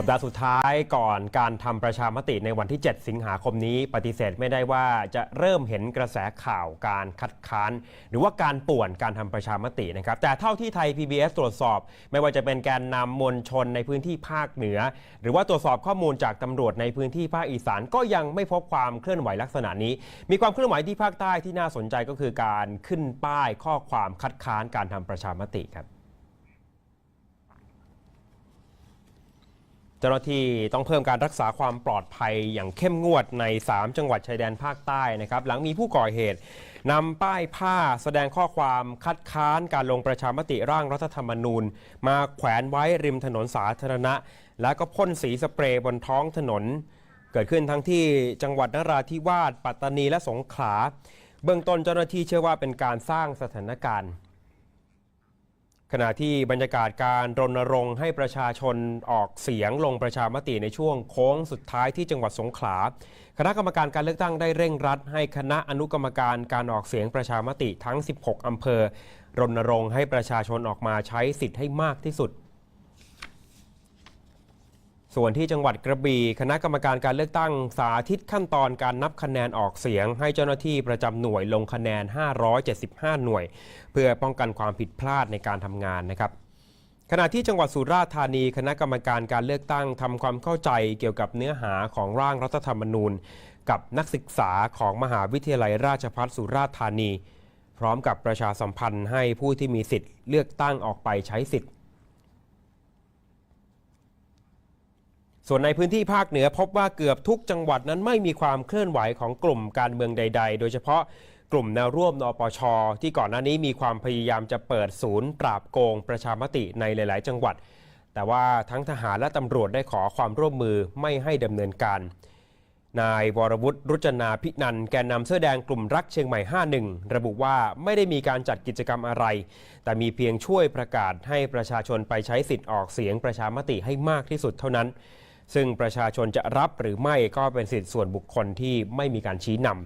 สัปดาห์สุดท้ายก่อนการทำประชามติในวันที่ 7 สิงหาคมนี้ปฏิเสธไม่ได้ว่าจะเริ่มเห็นกระแสข่าวการคัดค้าน หรือว่าการป่วนการทำประชามตินะครับ แต่เท่าที่ไทย PBS ตรวจสอบ ไม่ว่าจะเป็นแกนนำมวลชนในพื้นที่ภาคเหนือ หรือว่าตรวจสอบข้อมูลจากตำรวจในพื้นที่ภาคอีสานก็ยังไม่พบความเคลื่อนไหวลักษณะนี้ มีความเคลื่อนไหวที่ภาคใต้ที่น่าสนใจก็คือการขึ้นป้ายข้อความคัดค้านการทำประชามติครับ เจ้าหน้าที่ต้องเพิ่มการรักษาความปลอดภัยอย่างเข้มงวดใน 3 จังหวัดชายแดนภาคใต้นะครับ หลังมีผู้ก่อเหตุนำป้ายผ้าแสดงข้อความคัดค้านการลงประชามติร่างรัฐธรรมนูญ มาแขวนไว้ริมถนนสาธารณะ แล้วก็พ่นสีสเปรย์บนท้องถนน เกิดขึ้นทั้งที่จังหวัดนราธิวาสปัตตานีและสงขลา เบื้องต้นเจ้าหน้าที่เชื่อว่าเป็นการสร้างสถานการณ์ ขณะที่บรรยากาศการรณรงค์ให้ประชาชนออกเสียงลงประชามติในช่วงโค้งสุดท้ายที่จังหวัดสงขลา คณะกรรมการการเลือกตั้งได้เร่งรัด ให้คณะอนุกรรมการการออกเสียงประชามติทั้ง 16 อำเภอ รณรงค์ให้ประชาชนออกมาใช้สิทธิ์ให้มากที่สุด ส่วนที่จังหวัดกระบี่คณะกรรมการการเลือกตั้งสาธิตขั้นตอนการนับคะแนนออกเสียง ให้เจ้าหน้าที่ประจำหน่วยลงคะแนน 575 หน่วย เพื่อป้องกันความผิดพลาดในการทำงานนะครับขณะที่จังหวัดสุราษฎร์ธานีคณะกรรมการการเลือกตั้งทำความเข้าใจเกี่ยวกับเนื้อหาของร่างรัฐธรรมนูญ กับนักศึกษาของมหาวิทยาลัยราชภัฏสุราษฎร์ธานี พร้อมกับประชาสัมพันธ์ให้ผู้ที่มีสิทธิ์เลือกตั้งออกไปใช้สิทธิ์ ส่วนในพื้นที่ภาคเหนือพบว่าเกือบทุกจังหวัดนั้นไม่มีความเคลื่อนไหวของกลุ่มการเมืองใด ๆ โดยเฉพาะกลุ่มแนวร่วมนปช ที่ก่อนหน้านี้มีความพยายามจะเปิดศูนย์ ปราบโกงประชามติในหลาย ๆ จังหวัด แต่ว่าทั้งทหารและตำรวจได้ขอความร่วมมือไม่ให้ดำเนินการ นายวรวุฒิรุจนาพินันแกนนำเสื้อแดงกลุ่มรักเชียงใหม่ 51 ระบุว่าไม่ได้มีการจัดกิจกรรมอะไร แต่มีเพียงช่วยประกาศให้ประชาชนไปใช้สิทธิ์ออกเสียงประชามติให้มากที่สุดเท่านั้น ซึ่งประชาชนจะรับหรือไม่ก็เป็นสิทธิส่วนบุคคลที่ไม่มีการชี้นำ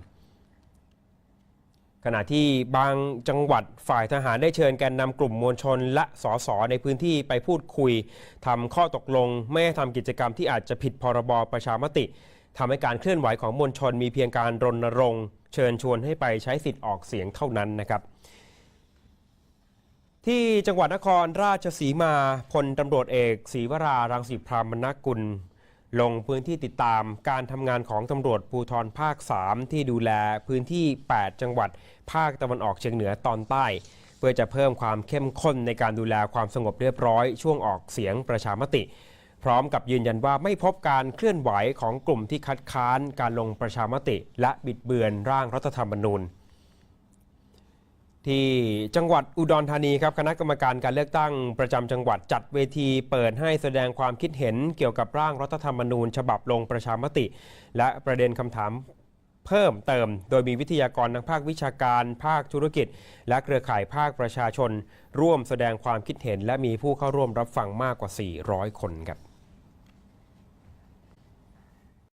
ขณะที่บางจังหวัดฝ่ายทหารได้เชิญแกนนำกลุ่มมวลชน และสสในพื้นที่ไปพูดคุยทำข้อตกลง ไม่ให้ทำกิจกรรมที่อาจจะผิดพรบประชามติทำให้การเคลื่อนไหวของมวลชน มีเพียงการรณรงค์เชิญชวนให้ไปใช้สิทธิ์ออกเสียงเท่านั้นนะครับที่จังหวัดนครราชสีมาพลตำรวจเอกศรีวรารังสีพรามนกุล ลงพื้นที่ติดตามการทำงานของตำรวจภูธรภาค 3 ที่ดูแลพื้นที่ 8 จังหวัด ภาคตะวันออกเฉียงเหนือตอนใต้ เพื่อจะเพิ่มความเข้มข้นในการดูแลความสงบเรียบร้อย ช่วงออกเสียงประชามติ พร้อมกับยืนยันว่าไม่พบการเคลื่อนไหวของกลุ่มที่คัดค้านการลงประชามติ และบิดเบือนร่างรัฐธรรมนูญ ที่จังหวัดอุดรธานีครับคณะกรรมการการเลือกตั้งประจำจังหวัดจัดเวทีเปิดให้แสดงความคิดเห็นเกี่ยวกับร่างรัฐธรรมนูญ ฉบับลงประชามติ และประเด็นคำถามเพิ่มเติม โดยมีวิทยากรทางภาควิชาการ ภาคธุรกิจ และเครือข่ายภาคประชาชน ร่วมแสดงความคิดเห็น และมีผู้เข้าร่วมรับฟังมากกว่า 400 คนครับ